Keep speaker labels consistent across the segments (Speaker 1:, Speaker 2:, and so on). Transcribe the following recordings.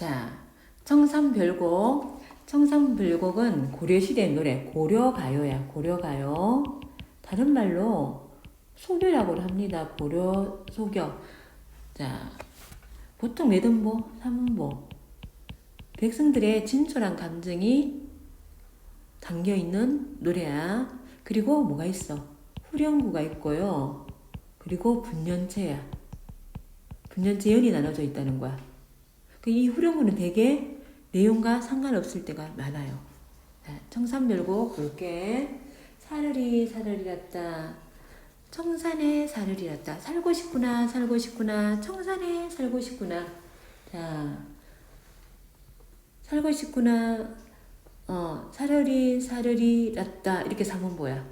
Speaker 1: 자, 청산별곡. 청산별곡은 고려시대 노래, 고려가요야, 고려가요. 다른 말로 소교라고 합니다. 고려 소교. 자, 보통 매듭보, 삼음보. 백성들의 진솔한 감정이 담겨 있는 노래야. 그리고 뭐가 있어? 후렴구가 있고요. 그리고 분연체야. 분연체 연이 나눠져 있다는 거야. 그이 후렴구는 되게 내용과 상관없을 때가 많아요. 자, 청산별곡 볼게. 사르리 사르리랐다. 청산에 사르리랐다. 살고 싶구나 살고 싶구나. 청산에 살고 싶구나. 자, 살고 싶구나. 어, 사르리 사르리 랐다. 이렇게 삼원보야.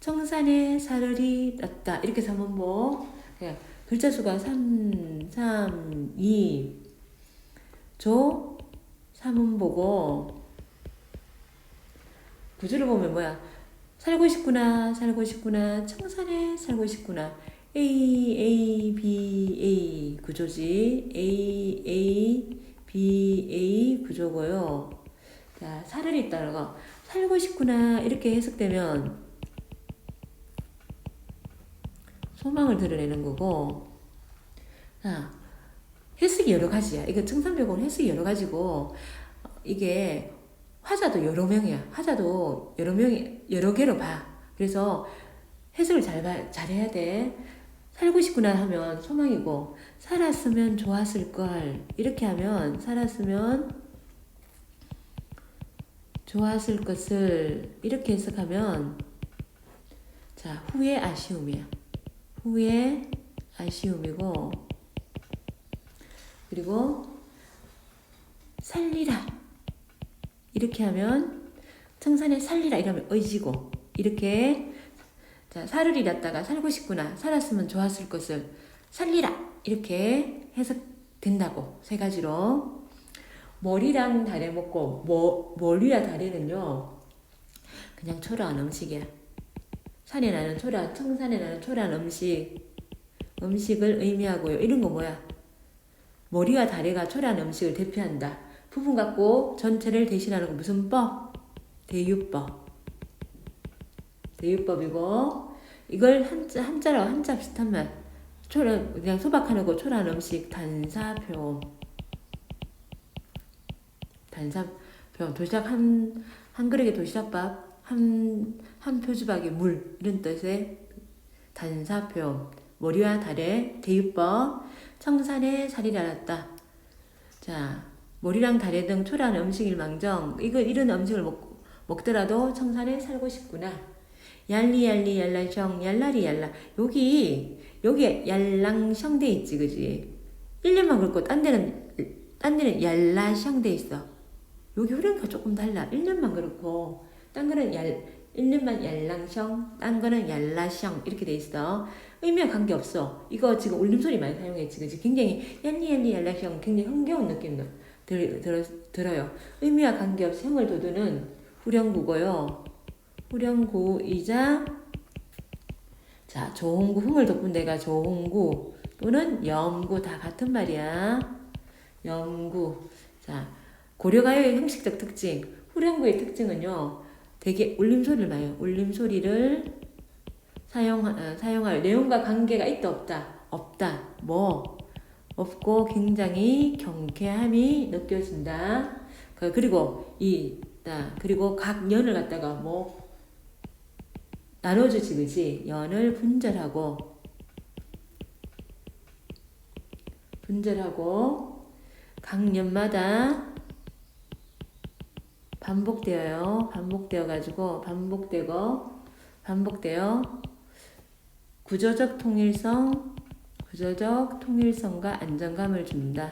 Speaker 1: 청산에 사르리 랐다. 이렇게 삼원보. 예, 글자 수가 3, 3, 2, 조, 삼원보고 구조를 보면 뭐야? 살고 싶구나, 살고 싶구나, 청산에 살고 싶구나. A, A, B, A 구조지. A, A, B, A 구조고요. 자, 살을 있다가 살고 싶구나 이렇게 해석되면 소망을 드러내는 거고. 자, 해석이 여러 가지야. 이거 청산벽은 해석이 여러 가지고 이게 화자도 여러 명이야. 화자도 여러 명이 여러 개로 봐. 그래서 해석을 잘 봐, 잘해야 돼. 살고 싶구나 하면 소망이고 살았으면 좋았을 걸 이렇게 하면 살았으면 좋았을 것을 이렇게 해석하면 자 후회 아쉬움이야. 후회 아쉬움이고 그리고 살리라. 이렇게 하면 청산에 살리라 이러면 의지고 이렇게 자 살을 잃었다가 살고 싶구나 살았으면 좋았을 것을 살리라. 이렇게 해석된다고 세 가지로. 머리랑 다리 먹고 뭐, 머리와 다리는요 그냥 초라한 음식이야. 산에 나는 초라 청산에 나는 초라한 음식 음식을 의미하고요. 이런 거 뭐야 머리와 다리가 초라한 음식을 대표한다 부분 갖고 전체를 대신하는 거 무슨 법? 대유법. 대유법이고 이걸 한자 한자로 한자 비슷한 말. 초라 그냥 소박하는 거 초라한 음식 단사표. 단사표 도시락 한 한 그릇에 도시락밥 한 한 표주박에 물 이런 뜻의 단사표. 머리와 다리 대유법 청산에 살이 알았다. 자, 머리랑 다리 등 초라한 음식일 망정 이거 이런 음식을 먹, 먹더라도 청산에 살고 싶구나. 얄리 얄리 얄라셩 얄라리 얄라 여기 여기 얄랑셩 돼 있지 그지? 1년만 그렇고 딴 데는 딴 데는 얄라셩 돼 있어. 여기 흐름가 조금 달라. 1년만 그렇고 딴 거는 얄 1년만 얄랑셩 딴 거는 얄라셩 이렇게 돼 있어. 의미와 관계없어. 이거 지금 울림소리 많이 사용했지 그지? 굉장히 얄리 얄리 얄라셩 굉장히 흥겨운 느낌 들, 들, 들어요. 의미와 관계없이 형을 돋우는 후령구고요. 후령구이자 자 조홍구 흥을 돋군 데가 조홍구 또는 염구 다 같은 말이야. 염구 자 고려가요의 형식적 특징 후령구의 특징은요. 되게 울림소리를 많이 울림소리를 사용 어, 사용하여 내용과 관계가 있다 없다? 없다. 뭐? 없고 굉장히 경쾌함이 느껴진다. 그, 그리고 이 그리고 각 연을 갖다가 뭐 나눠주지 그지? 연을 분절하고 분절하고 각 연마다 반복되어요. 반복되어 가지고 반복되고 반복되어 구조적 통일성 구조적 통일성과 안정감을 준다.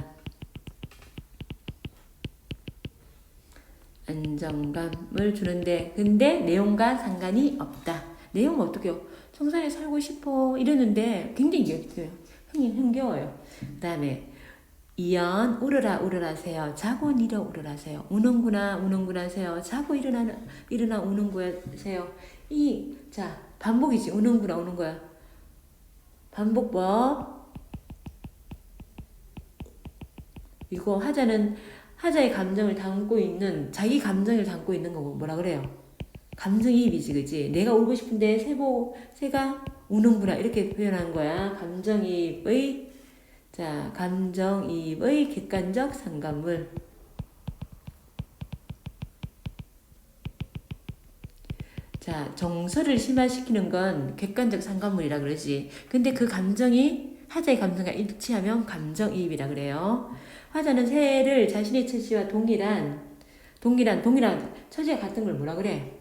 Speaker 1: 안정감을 주는데 근데 내용과 상관이 없다. 내용 어떻게요? 청산에 살고 싶어 이러는데 굉장히 귀엽어요. 흥이 흥겨워요. 그 다음에 이연 울으라 울으라세요. 자고 일어 울으라세요. 우는구나 우는구나 세요. 자고 일어나 일어나 우는구세요. 이 자 반복이지 우는구나 우는 거야. 반복법 그리고 하자는 하자의 감정을 담고 있는 자기 감정을 담고 있는 거고 뭐라 그래요? 감정이입이지 그지? 내가 울고 싶은데 새보 새가 우는구나 이렇게 표현한 거야. 감정이입의 자 감정이입의 객관적 상관물. 자, 정서를 심화시키는 건 객관적 상관물이라 그러지. 근데 그 감정이 하자의 감정과 일치하면 감정이입이라 그래요. 화자는 새를 자신의 처지와 동일한 동일한 동일한 처지와 같은 걸 뭐라 그래?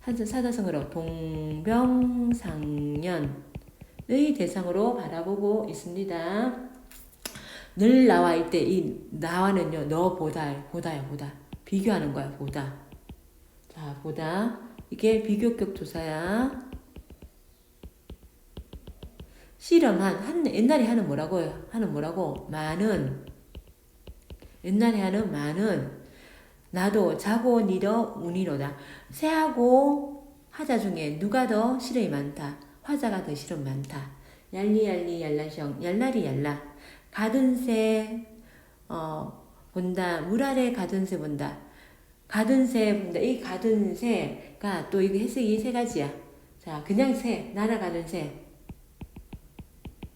Speaker 1: 사자성어로 동병상련의 대상으로 바라보고 있습니다. 늘 나와 있대 이 나와는요 너보다 보다야 보다 비교하는 거야 보다 자 보다 이게 비교격 조사야. 실험한 한 옛날에 하는 뭐라고요? 하는 뭐라고? 많은 옛날에 하는 많은 나도 자고 니러 운이로다. 새하고 화자 중에 누가 더 실험이 많다. 화자가 더 실험 많다. 얄리얄리 얄라셩 얄라리 얄라 가든 새 어, 본다 물 아래 가든 새 본다. 가든 새 본다. 이 가든 새가 또 이거 해석이 세 가지야. 자, 그냥 새, 날아가는 새.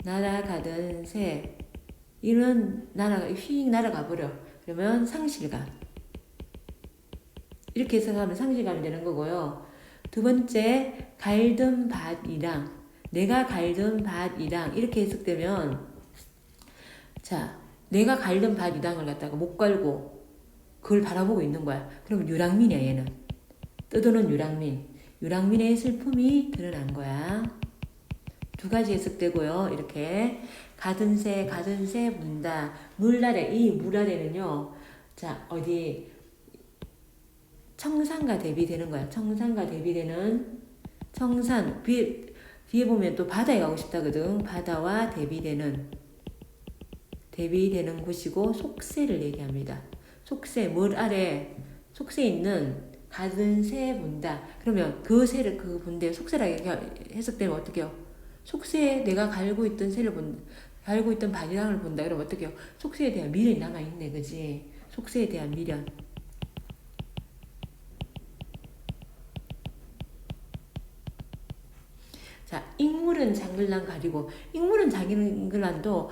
Speaker 1: 날아가던 새. 이런 날아가, 휙 날아가 버려. 그러면 상실감. 이렇게 해석하면 상실감이 되는 거고요. 두 번째, 갈든 밭이랑, 내가 갈든 밭이랑, 이렇게 해석되면, 자, 내가 갈든 밭이랑을 갖다가 못 갈고, 그걸 바라보고 있는 거야. 그럼 유랑민이야, 얘는. 떠도는 유랑민. 유랑민의 슬픔이 드러난 거야. 두 가지 해석되고요. 이렇게 가든 새, 가든 새 문다. 물 아래, 이물 아래는요. 자, 어디 청산과 대비되는 거야. 청산과 대비되는 청산 뒤에 뒤에 보면 또 바다에 가고 싶다거든. 바다와 대비되는 대비되는 곳이고 속세를 얘기합니다. 속세 물 아래 속세 있는 가든 새 본다. 그러면 그 새를 그 본데 속세라 해석되면 어떻게 요 속세에 내가 갈고 있던 새를 본 갈고 있던 바지랑을 본다. 그러면 어떻게 요 속세에 대한 미련이 남아 있네, 그지? 속세에 대한 미련. 자, 익물은 장글란 가리고 익물은 장글란도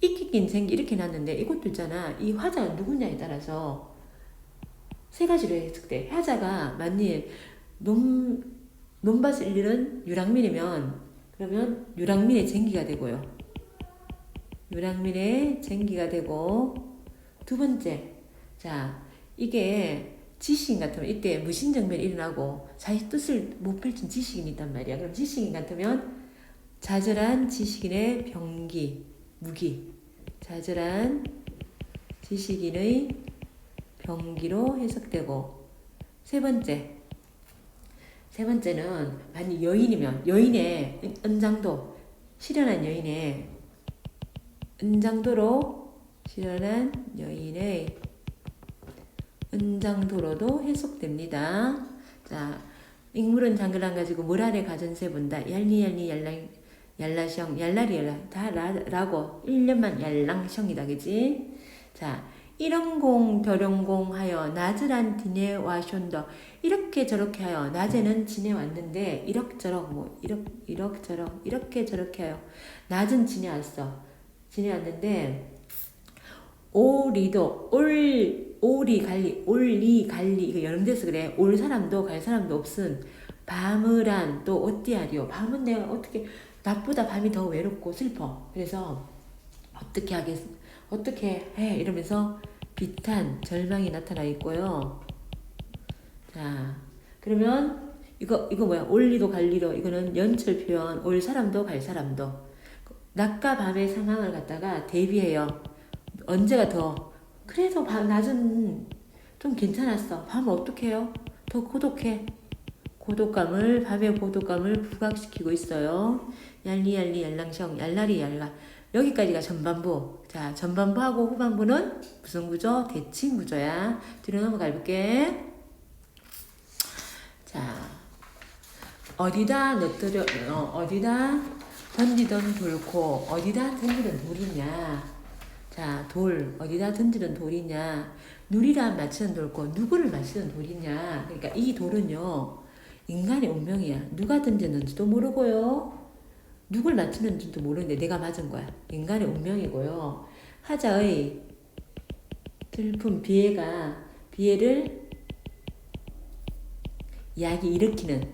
Speaker 1: 익히긴 생기 이렇게 놨는데 이것도 있잖아. 이 화자가 누구냐에 따라서 세 가지로 해석돼. 화자가 만일 논, 논밭을 잃은 유랑민이면 그러면 유랑민의 쟁기가 되고요. 유랑민의 쟁기가 되고 두 번째 자 이게 지식인 같으면 이때 무신정변이 일어나고 자기 뜻을 못 펼친 지식인이 있단 말이야. 그럼 지식인 같으면 자절한 지식인의 병기, 무기. 자절한 지식인의 병기로 해석되고 세 번째 세 번째는 만약 여인이면 여인의 은장도 실현한 여인의 은장도로 실현한 여인의 은장도로도 해석됩니다. 자, 익물은 장글랑 가지고 물 아래 가전세 본다. 얄리얄리 얄랑 얄라셩 얄라리 얄라 다 라, 라고. 1년만 얄랑셩이다 그지? 자, 이런공 벼령공 하여 나즈란 디네 와숀더. 이렇게 저렇게 하여 낮에는 지내 왔는데 이럭저럭 뭐 이럭 이럭저럭 이렇게 저렇게 하여 낮은 지내 왔어. 지내 왔는데 오리도 올 오리 갈리 올리 갈리. 이거 연대서 그래. 올 사람도 갈 사람도 없은 밤을 한 또 어띠아리오? 밤은 내가 어떻게 나보다 밤이 더 외롭고 슬퍼. 그래서 어떻게 하겠 어떻게 해? 이러면서 비탄 절망이 나타나 있고요. 자 그러면 이거 이거 뭐야? 올리도 갈리도. 이거는 연철 표현. 올 사람도 갈 사람도. 낮과 밤의 상황을 갖다가 대비해요. 언제가 더? 그래도 밤 낮은 좀 괜찮았어. 밤은 어떻게 해요? 더 고독해. 고독감을 밤의 고독감을 부각시키고 있어요. 얄리얄리 얄랑셩 얄라리 얄라 여기까지가 전반부. 자 전반부하고 후반부는 무슨 구조? 대칭 구조야. 뒤로 넘어가 볼게. 자 어디다 넣들여 어, 어디다 던지던 돌고 어디다 던지던 돌이냐. 자, 돌 어디다 던지는 돌이냐? 누리라 맞추는 돌고 누구를 맞추는 돌이냐? 그러니까 이 돌은요 인간의 운명이야. 누가 던졌는지도 모르고요. 누굴 맞추는지도 모르는데 내가 맞은 거야. 인간의 운명이고요. 하자의 슬픔 비애가 비애를 이야기 일으키는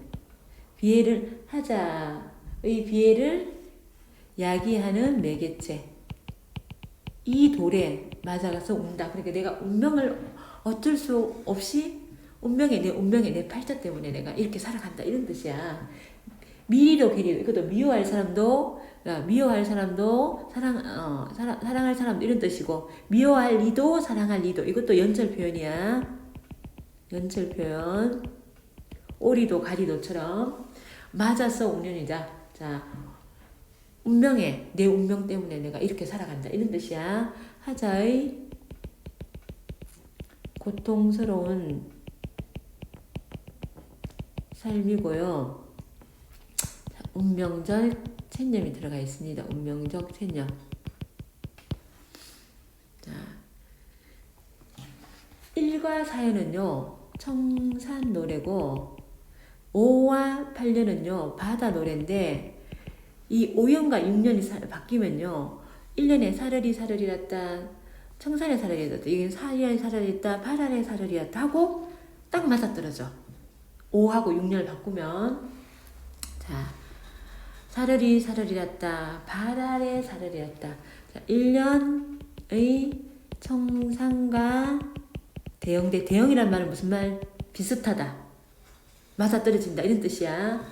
Speaker 1: 비애를 하자의 비애를 야기하는 매개체 이 돌에 맞아가서 운다. 그러니까 내가 운명을 어쩔 수 없이 운명에 내 운명에 내 팔자 때문에 내가 이렇게 살아간다 이런 뜻이야. 미리로 괜히 이것도 미워할 사람도 야, 미워할 사람도 사랑 어 사랑 사랑할 사람도 이런 뜻이고 미워할 리도 사랑할 리도 이것도 연철 표현이야. 연철 표현. 오리도 가리도처럼 맞아서 운연이자 자 운명에 내 운명 때문에 내가 이렇게 살아간다 이런 뜻이야. 하자의 고통스러운 삶이고요. 자, 운명적 체념이 들어가 있습니다. 운명적 체념. 자, 1과 4연은요, 청산 노래고, 5와 8년은요, 바다 노래인데, 이 5년과 6년이 바뀌면요, 1년에 사르리 사르리였다, 청산의 사르리였다, 이게 4년의 사르리였다, 8월의 사르리였다 하고, 딱 맞아떨어져. 5하고 6년을 바꾸면, 자, 사르리 사르리였다, 8월의 사르리였다. 자, 1년의 청산과 대형대, 대형이란 말은 무슨 말? 비슷하다. 맞아떨어진다. 이런 뜻이야.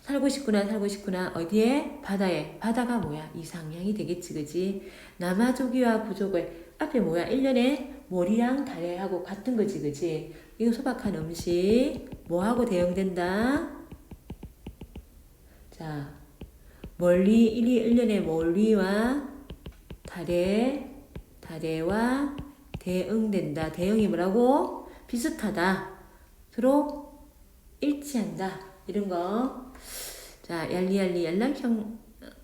Speaker 1: 살고 싶구나, 살고 싶구나. 어디에? 바다에. 바다가 뭐야? 이상향이 되겠지, 그지? 남아조기와 부족을 앞에 뭐야? 1년에 머리랑 다리하고 같은 거지, 그지? 이거 소박한 음식. 뭐하고 대응된다? 자, 멀리, 1이 1년에 멀리와 다래, 다래와 대응된다. 대응이 뭐라고? 비슷하다. 서로 일치한다. 이런 거. 자, 얄리얄리, 얄라형,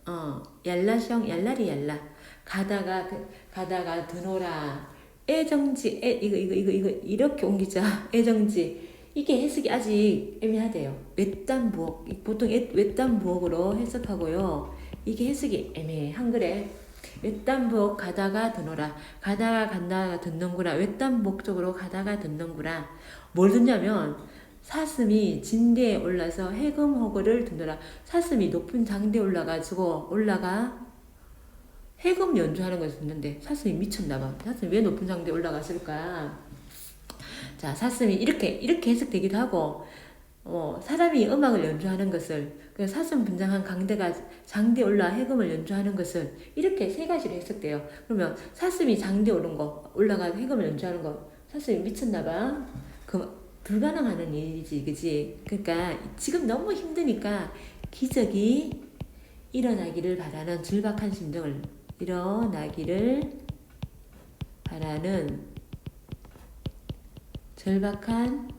Speaker 1: 어, 얄라형, 얄라리, 얄라. 가다가, 그, 가다가 드노라. 애정지, 애, 이거, 이거, 이거, 이거, 이렇게 옮기자. 애정지. 이게 해석이 아직 애매하대요. 외딴 부엌. 보통 애, 외딴 부엌으로 해석하고요. 이게 해석이 애매해. 한글에. 외딴 부엌 가다가 드노라. 가다가 간다가 듣는구나. 외딴 부엌 쪽으로 가다가 듣는구나. 뭘 듣냐면, 사슴이 진대에 올라서 해금호거를 듣노라. 사슴이 높은 장대에 올라가지고 올라가 해금 연주하는 것을 듣는데 사슴이 미쳤나봐. 사슴이 왜 높은 장대에 올라갔을까? 자, 사슴이 이렇게 이렇게 해석되기도 하고 어, 사람이 음악을 연주하는 것을 그 사슴 분장한 강대가 장대 올라 해금을 연주하는 것을 이렇게 세 가지로 해석돼요. 그러면 사슴이 장대 오른 거 올라가 해금을 연주하는 거 사슴이 미쳤나봐. 그 불가능한 일이지, 그지? 그러니까 지금 너무 힘드니까 기적이 일어나기를 바라는 절박한 심정을 일어나기를 바라는 절박한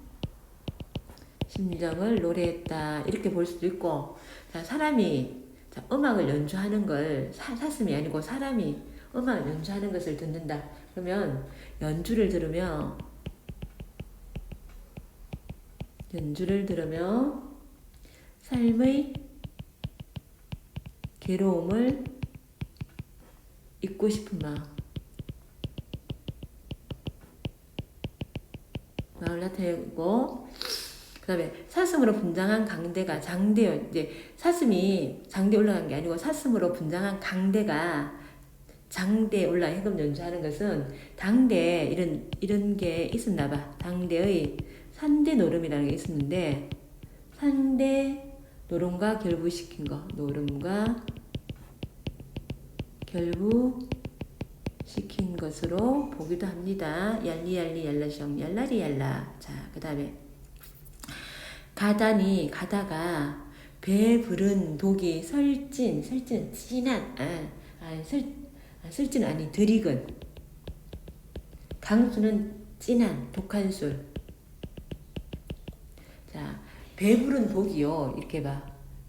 Speaker 1: 심정을 노래했다. 이렇게 볼 수도 있고 자, 사람이 자, 음악을 연주하는 걸 사, 사슴이 아니고 사람이 음악을 연주하는 것을 듣는다. 그러면 연주를 들으며 연주를 들으며 삶의 괴로움을 잊고 싶은 마음 마음을 나타내고. 그 다음에 사슴으로 분장한 강대가 장대요. 이제 사슴이 장대 올라간 게 아니고 사슴으로 분장한 강대가 장대에 올라 해금 연주하는 것은 당대 이런 이런 게 있었나 봐. 당대의 산대 노름이라는 게 있었는데 산대 노름과 결부시킨 거. 노름과 결부 시킨 것으로 보기도 합니다. 얄리얄리 얄라셩 얄라리 얄라 자그 다음에 가다니 가다가 배 부른 독이 설진 설진 진한 아, 아, 설, 아, 설진 아니 들익은 강수는 진한 독한 술 자, 배부른 독이요. 이렇게 봐.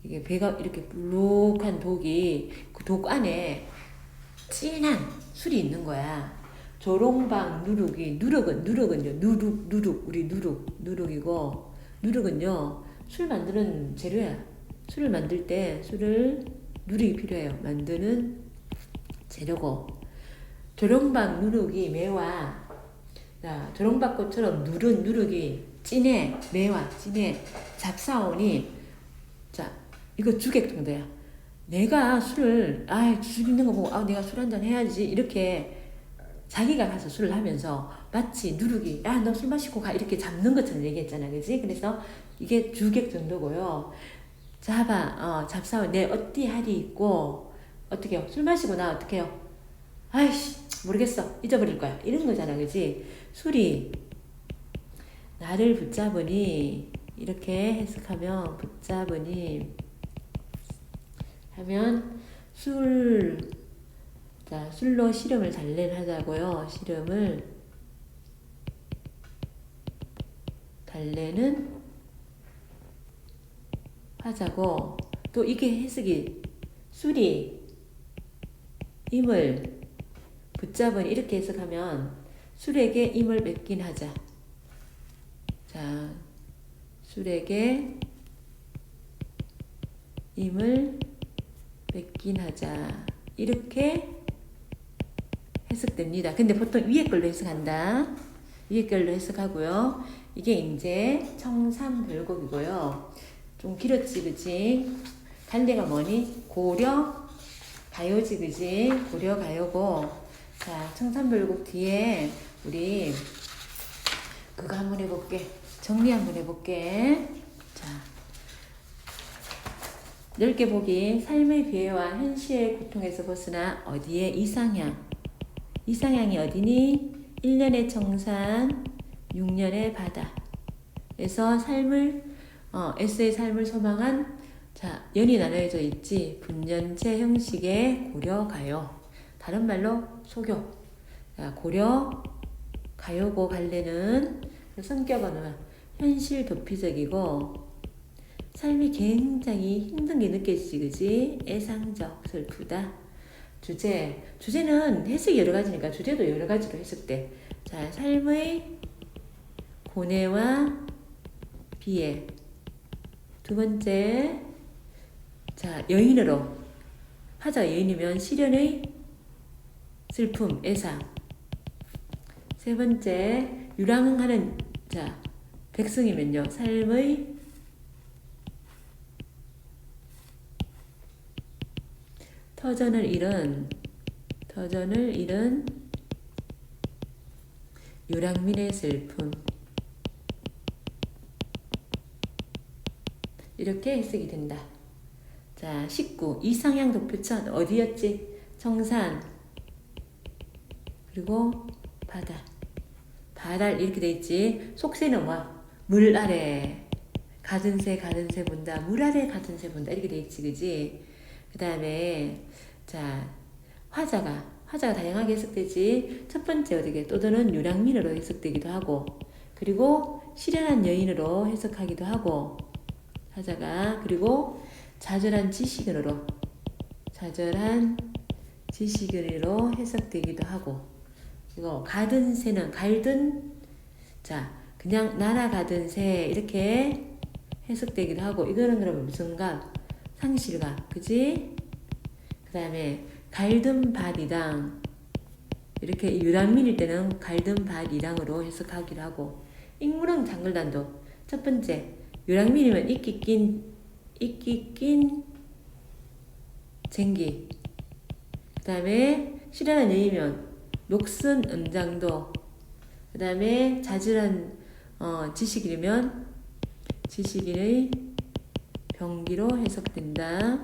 Speaker 1: 이게 배가 이렇게 불룩한 독이 그 독 안에 진한 술이 있는 거야. 조롱방 누룩이 누룩은 누룩은요 누룩 누룩 우리 누룩 누룩이고 누룩은요 술 만드는 재료야. 술을 만들 때 술을 누룩이 필요해요. 만드는 재료고 조롱박 누룩이 매와 자, 조롱박꽃처럼 누른 누룩이 진해 매와 진해 잡사오니 자 이거 주객 정도야. 내가 술을 아술 있는 거 보고 아 내가 술 한잔 해야지. 이렇게 자기가 가서 술을 하면서 마치 누룩이 야너 술 마시고 가. 이렇게 잡는 것처럼 얘기했잖아. 그지? 그래서 이게 주객 정도고요. 잡아 어 잡사오. 내 어띠 할이 있고 어떻게 해요? 술 마시고 나 어떻게 해요? 아이씨 모르겠어. 잊어버릴 거야. 이런 거잖아. 그지? 술이 나를 붙잡으니 이렇게 해석하면 붙잡으니 하면 술, 자, 술로 씨름을 달래하자고요. 씨름을 달래는 하자고. 또 이게 해석이 술이 임을 붙잡은 이렇게 해석하면 술에게 임을 맺긴 하자. 자, 술에게 임을 맺긴 하자. 이렇게 해석됩니다. 근데 보통 위에 걸로 해석한다. 위에 걸로 해석하고요. 이게 이제 청삼별곡이고요. 좀 길었지, 그지? 간대가 뭐니? 고려 가요지, 그지? 고려 가요고. 자, 청삼별곡 뒤에 우리 그거 한번 해볼게. 정리 한번 해볼게. 자. 넓게 보기 삶의 비애와 현실의 고통에서 벗어나 어디에 이상향? 이상향이 어디니? 1년의 청산 6년의 바다. 에서 삶을 어, S의 삶을 소망한 자 연이 나눠져 있지. 분연체 형식의 고려 가요. 다른 말로 소교 자, 고려 가요고 갈래는 성격은 현실 도피적이고 삶이 굉장히 힘든 게 느껴지지, 그지? 애상적, 슬프다. 주제. 주제는 해석이 여러 가지니까 주제도 여러 가지로 해석돼. 자, 삶의 고뇌와 비애. 두 번째, 자, 여인으로. 하자 여인이면 시련의 슬픔, 애상. 세 번째, 유랑하는, 자, 백성이면요. 삶의 터전을 잃은 터전을 잃은 유랑민의 슬픔 이렇게 해석이 된다. 자, 19 이상향 도표천 어디였지? 청산 그리고 바다 바달 이렇게 돼 있지. 속세는 뭐? 물 아래 가든 새 가든 새 본다. 물 아래 가든 새 본다. 이렇게 돼 있지, 그지? 그 다음에 자 화자가 화자가 다양하게 해석되지. 첫 번째 어디게? 또는 유랑민으로 해석되기도 하고 그리고 실현한 여인으로 해석하기도 하고 화자가 그리고 좌절한 지식인으로 좌절한 지식인으로 해석되기도 하고 이거 가든 새는 갈든 자 그냥 날아가든 새 이렇게 해석되기도 하고 이거는 그러면 무슨 가 상실가 그지? 그 다음에 갈든 밭이당. 이렇게 유랑민일 때는 갈든 밭이당으로 해석하기도 하고 익무랑 장글단도. 첫 번째 유랑민이면 이끼 낀 이끼 낀 쟁기. 그 다음에 실현한 여이면 녹슨 은장도. 그 다음에 자질한 어, 지식이면 지식인의 병기로 해석된다.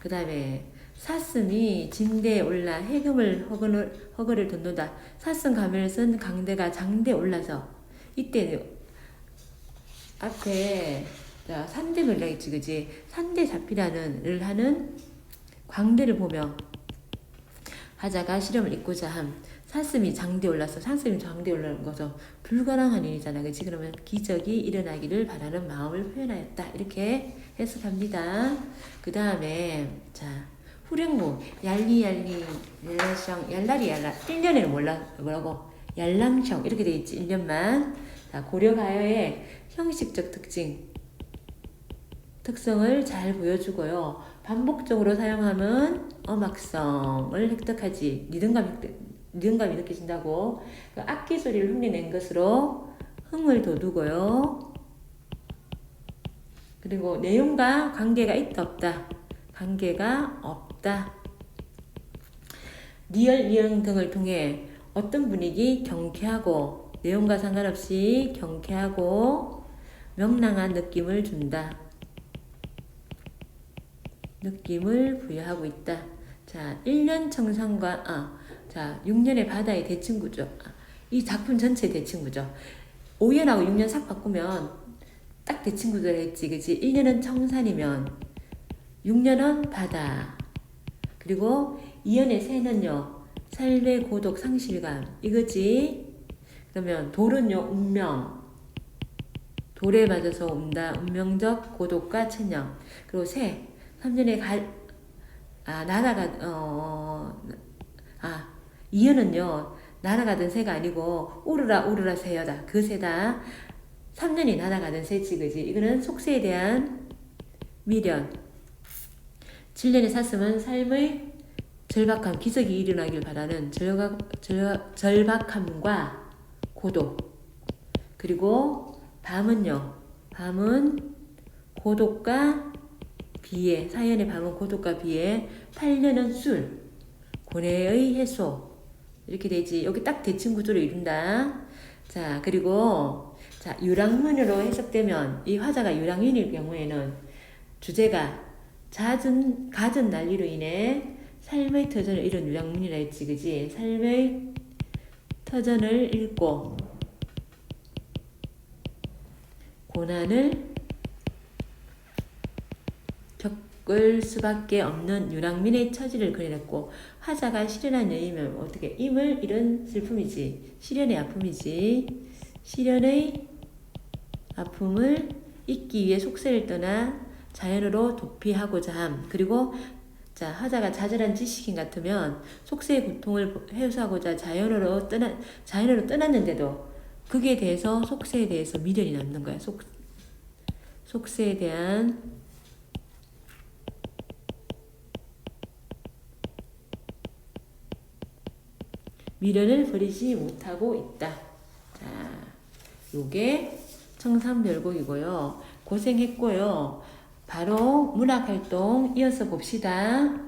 Speaker 1: 그 다음에 사슴이 진대에 올라 해금을 허근을, 허거를 돋는다. 사슴 가면을 쓴 강대가 장대에 올라서 이때 앞에 자, 산대 있지 그지 산대 잡히라는 을 하는 광대를 보며 하자가 실험을 잊고자 함 사슴이 장대에 올라서 사슴이 장대에 올라는 거죠. 불가능한 일이잖아 그치? 그러면 기적이 일어나기를 바라는 마음을 표현하였다. 이렇게 해석합니다. 그 다음에 자 풀행무 얄리얄리 얄라성 얄라리 얄라. 1년에는 몰라 뭐라고? 얄랑청. 이렇게 돼 있지 1년만. 자 고려 가요의 형식적 특징. 특성을 잘 보여주고요. 반복적으로 사용하면 음악성을 획득하지 리듬감 리듬감이 느껴진다고 그 악기 소리를 흉내낸 것으로 흥을 돋우고요 그리고 내용과 관계가 있다 없다 관계가 없다. 리얼 리얼 등을 통해 어떤 분위기 경쾌하고 내용과 상관없이 경쾌하고 명랑한 느낌을 준다. 느낌을 부여하고 있다. 자, 1년 청산과 아, 자, 6년의 바다의 대칭구죠. 아, 이 작품 전체 대칭구죠. 5년하고 6년 싹 바꾸면 딱 대칭구들 했지, 그지? 1년은 청산이면 6년은 바다. 그리고 2년의 새는요, 삶의 고독, 상실감. 이거지. 그러면 돌은요, 운명. 돌에 맞아서 온다. 운명적 고독과 체념. 그리고 새. 3년의 갈, 아, 날아가, 어, 아, 2년은요, 날아가던 새가 아니고, 오르라, 오르라 새여다. 그 새다. 3년이 날아가던 새지, 그지? 이거는 속새에 대한 미련. 7년의 사슴은 삶의 절박함, 기적이 일어나길 바라는 절박, 절, 절박함과 고독. 그리고 밤은요, 밤은 고독과 비애, 사연의 밤은 고독과 비애, 8년은 술, 고뇌의 해소. 이렇게 되지. 여기 딱 대칭 구조를 이룬다. 자, 그리고, 자, 유랑문으로 해석되면, 이 화자가 유랑윤일 경우에는 주제가 잦은, 갖은 난리로 인해 삶의 터전을 잃은 유랑문이라 했지, 그지? 삶의 터전을 잃고, 고난을 겪을 수밖에 없는 유랑민의 처지를 그려냈고 화자가 실현한 여인이면 어떻게 임을 잃은 슬픔이지? 시련의 아픔이지. 시련의 아픔을 잊기 위해 속세를 떠나 자연으로 도피하고자 함. 그리고 자 화자가 자잘한 지식인 같으면 속세의 고통을 해소하고자 자연으로 떠나 자연으로 떠났는데도 그게 대해서 속세에 대해서 미련이 남는 거야. 속 속세에 대한 미련을 버리지 못하고 있다. 자, 요게 청산별곡이고요. 고생했고요. 바로 문학활동 이어서 봅시다.